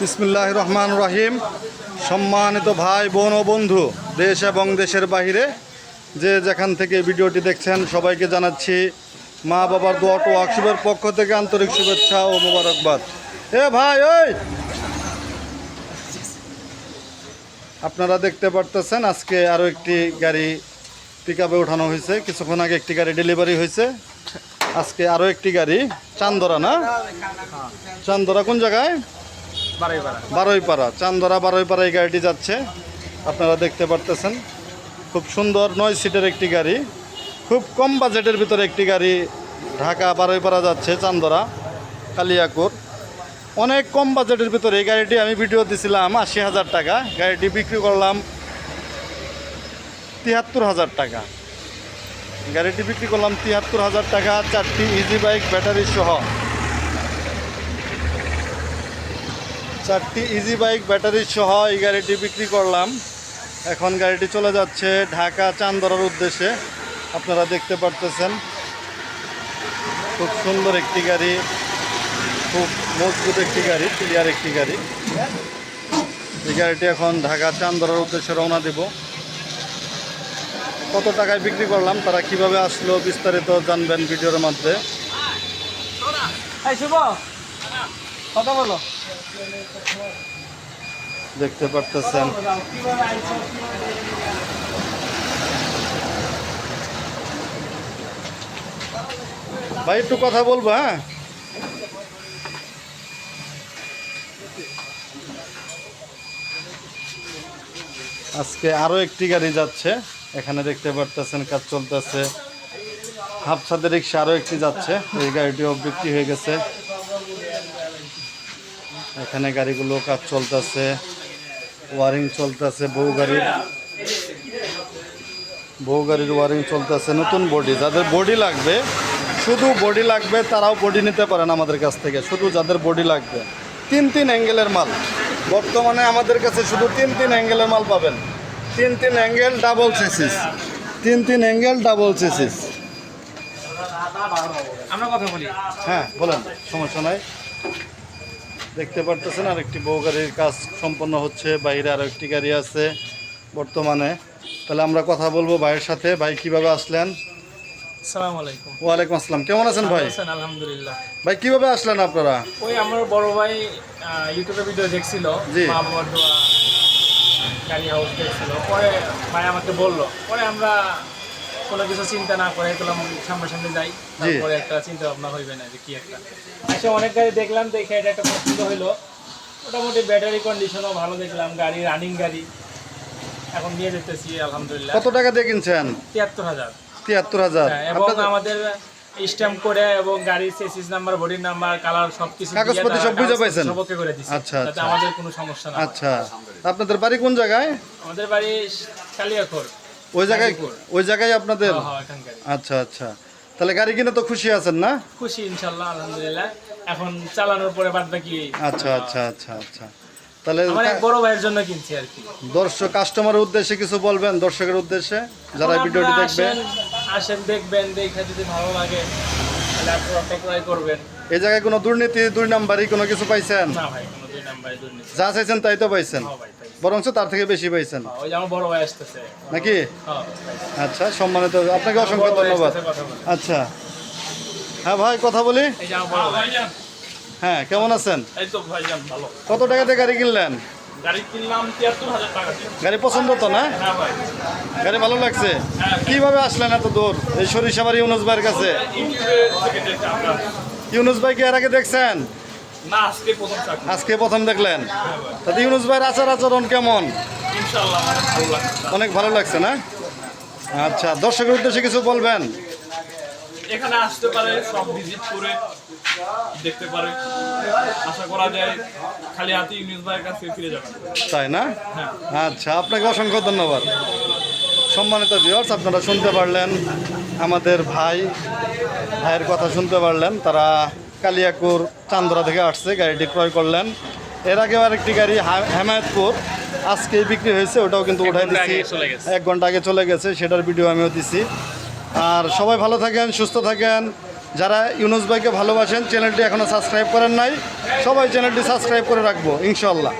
বিসমুল্লাহ রহমান রহিম। সম্মানিত ভাই, বোন ও বন্ধু, দেশ এবং দেশের বাইরে যে যেখান থেকে ভিডিওটি দেখছেন, সবাইকে জানাচ্ছি মা বাবার দোয়া টো ওয়ার্কশপের পক্ষ থেকে আন্তরিক শুভেচ্ছা ও মোবারকবাদ। এ ভাই, ওই! আপনারা দেখতে পারতেছেন, আজকে আরও একটি গাড়ি পিক আপে ওঠানো হয়েছে। কিছুক্ষণ আগে একটি গাড়ি ডেলিভারি হয়েছে। আজকে আরও একটি গাড়ি, চান্দরা না? চান্দরা কোন জায়গায়? বারোইপাড়া। চান্দরা বারোইপাড়া এই গাড়িটি যাচ্ছে। আপনারা দেখতে পারতেছেন, খুব সুন্দর নয় সিটের একটি গাড়ি, খুব কম বাজেটের ভিতরে একটি গাড়ি ঢাকা বারোইপাড়া যাচ্ছে, চান্দরা, কালিয়াকুর। অনেক কম বাজেটের ভিতরে এই গাড়িটি আমি ভিডিও দিছিলাম, আশি হাজার টাকা। গাড়িটি বিক্রি করলাম তিয়াত্তর হাজার টাকা। গাড়িটি বিক্রি করলাম তিয়াত্তর হাজার টাকা, চারটি ইজি বাইক ব্যাটারি সহ। চারটি ইজি বাইক ব্যাটারি সহ এই গাড়িটি বিক্রি করলাম। এখন গাড়িটি চলে যাচ্ছে ঢাকা চান্দরার উদ্দেশ্যে। আপনারা দেখতে পারতেছেন, খুব সুন্দর একটি গাড়ি, খুব মজবুত একটি গাড়ি ক্লিয়ার একটি গাড়ি। এই গাড়িটি এখন ঢাকা চান্দরার উদ্দেশ্যে রওনা দেব। কত টাকায় বিক্রি করলাম, তারা কীভাবে আসলো বিস্তারিত জানবেন ভিডিওর মধ্যে। কথা বলো। দেখতে পারতেছেন। ভাই, একটু কথা বলব হ্যাঁ? আজকে আরও একটি গাড়ি যাচ্ছে। এখানে দেখতে পারতেছেন, কাজ চলতেছে। হাফসাদের রিক্সা আরও একটি যাচ্ছে। এই গাড়িটিও বিক্রি হয়ে গেছে। এখানে গাড়িগুলো কাজ চলতেছে ওয়ারিং চলতেছে বউ গাড়ির। বউ গাড়ির ওয়ারিং চলতেছে নতুন বডি যাদের বডি লাগবে শুধু বডি লাগবে তারাও বডি নিতে পারেন আমাদের কাছ থেকে শুধু যাদের বডি লাগবে। তিন তিন অ্যাঙ্গেলের মাল। বর্তমানে আমাদের কাছে শুধু তিন তিন অ্যাঙ্গেলের মাল পাবেন। তিন তিন অ্যাঙ্গেল ডাবল সিসিস তিন তিন অ্যাঙ্গেল ডাবল সিসিস আমরা কথা বলি। হ্যাঁ বলেন সমস্যা নাই। দেখতে পারতেছেন আর একটি বউ গাড়ির কাজ সম্পন্ন হচ্ছে বাইরে আরও একটি গাড়ি আছে বর্তমানে। তাহলে আমরা কথা বলব ভাইয়ের সাথে। ভাই কীভাবে আসলেন? ওয়ালাইকুম আসসালাম। কেমন আছেন ভাই? আলহামদুলিল্লাহ। ভাই কীভাবে আসলেন আপনারা? ওই আমার বড় ভাই ইউটিউবে ভিডিও দেখছিল জি। গাড়ি হাউস দেখছিল। পরে ভাই আমাকে বলল পরে আমরা কোনো কিছু চিন্তা না করে গেলাম সামনাসামনি যাই তারপরে একটা চিন্তা ভাবনা হইবে না যে কি একটা। এসে অনেক গাড়ি দেখলাম দেখে এটা একটা পছন্দ হইল। মোটামুটি ব্যাটারি কন্ডিশনও ভালো দেখলাম গাড়ি রানিং গাড়ি। এখন নিয়ে যেতেছি আলহামদুলিল্লাহ। কত টাকা দিয়ে কিনছেন? তিয়াত্তর হাজার। তিয়াত্তর হাজার। হ্যাঁ, এবং আমাদের স্ট্যাম্প করে এবং গাড়ির চেসিস নাম্বার বডির নাম্বার কালার সবকিছু কাগজপত্র সব বুঝে পাইছেন? সব okay করে দিছি। আচ্ছা, আচ্ছা। আমাদের কোনো সমস্যা না আচ্ছা। আপনাদের বাড়ি কোন জায়গায়? আমাদের বাড়ি কালিয়াখোর ওই জায়গায় ওই জায়গায় আপনাদের? হ্যাঁ, হ্যাঁ, আচ্ছা আচ্ছা। তাহলে গাড়ি কিনে তো খুশি আছেন না? খুশি ইনশাল্লাহ আলহামদুলিল্লাহ। এখন চালানোর পরে বাদ বাকি আচ্ছা আচ্ছা আচ্ছা আচ্ছা। তাহলে বড় ভাইয়ের জন্য কিনছি আর কি। দর্শক কাস্টমারের উদ্দেশ্যে কিছু বলবেন? দর্শকের উদ্দেশ্যে? যারা ভিডিওটি দেখবে আসেন, দেখবেন দেখে যদি ভালো লাগে তাহলে আপনারা ক্রয় করবেন। এই জায়গায় কোনো দুর্নীতি দুই নাম্বারই কোনো কিছু পাইছেন? না ভাই কোনো দুই নাম্বারে দুর্নীতি। যা চাইছেন তাই তো পাইছেন। হ্যাঁ ভাই। বরঞ্চ তার থেকে বেশি পাইছেন। হ্যাঁ, নাকি? হ্যাঁ। আচ্ছা সম্মানিত আপনাকে অসংখ্য ধন্যবাদ। আচ্ছা। হ্যাঁ ভাই কথা বলি? হ্যাঁ কেমন আছেন? কত টাকাতে গাড়ি কিনলেন? গাড়ি পছন্দ তো না? হ্যাঁ গাড়ি ভালো লাগছে? কীভাবে আসলেন এত দূর? এই সরিষাবাড়ি ইউনুস ভাইয়ের কাছে? ইউনুস ভাই কি এর আগে দেখছেন? আজকে প্রথম দেখলেন? তাতে ইউনুস ভাইয়ের আচার আচরণ কেমন? অনেক ভালো লাগছে। না? আচ্ছা দর্শকের উদ্দেশ্যে কিছু বলবেন? এখানে আসতে পারে সব ভিজিট করে দেখতে পারে। আশা করা যায় খালি হাতে ইউনিস ভাইয়ের কাছে ফিরে যাবেন। তাই না? আচ্ছা আপনাকে অসংখ্য ধন্যবাদ। সম্মানিত ভিউয়ার্স আপনারা শুনতে পারলেন আমাদের ভাই ভাইয়ের কথা শুনতে পারলেন। তারা কালিয়াকুর চান্দরা থেকে আসছে গাড়িটি ক্রয় করলেন। এর আগেও আরেকটি গাড়ি হেমায়তপুর আজকেই বিক্রি হয়েছে ওটাও কিন্তু উঠাই দিচ্ছি এক ঘণ্টা আগে চলে গেছে সেটার ভিডিও আমিও দিছি। আর সবাই ভালো থাকেন সুস্থ থাকেন। যারা ইউনুস ভাইকে ভালোবাসেন চ্যানেলটি এখনও সাবস্ক্রাইব করেন নাই সবাই চ্যানেলটি সাবস্ক্রাইব করে রাখব ইনশাল্লাহ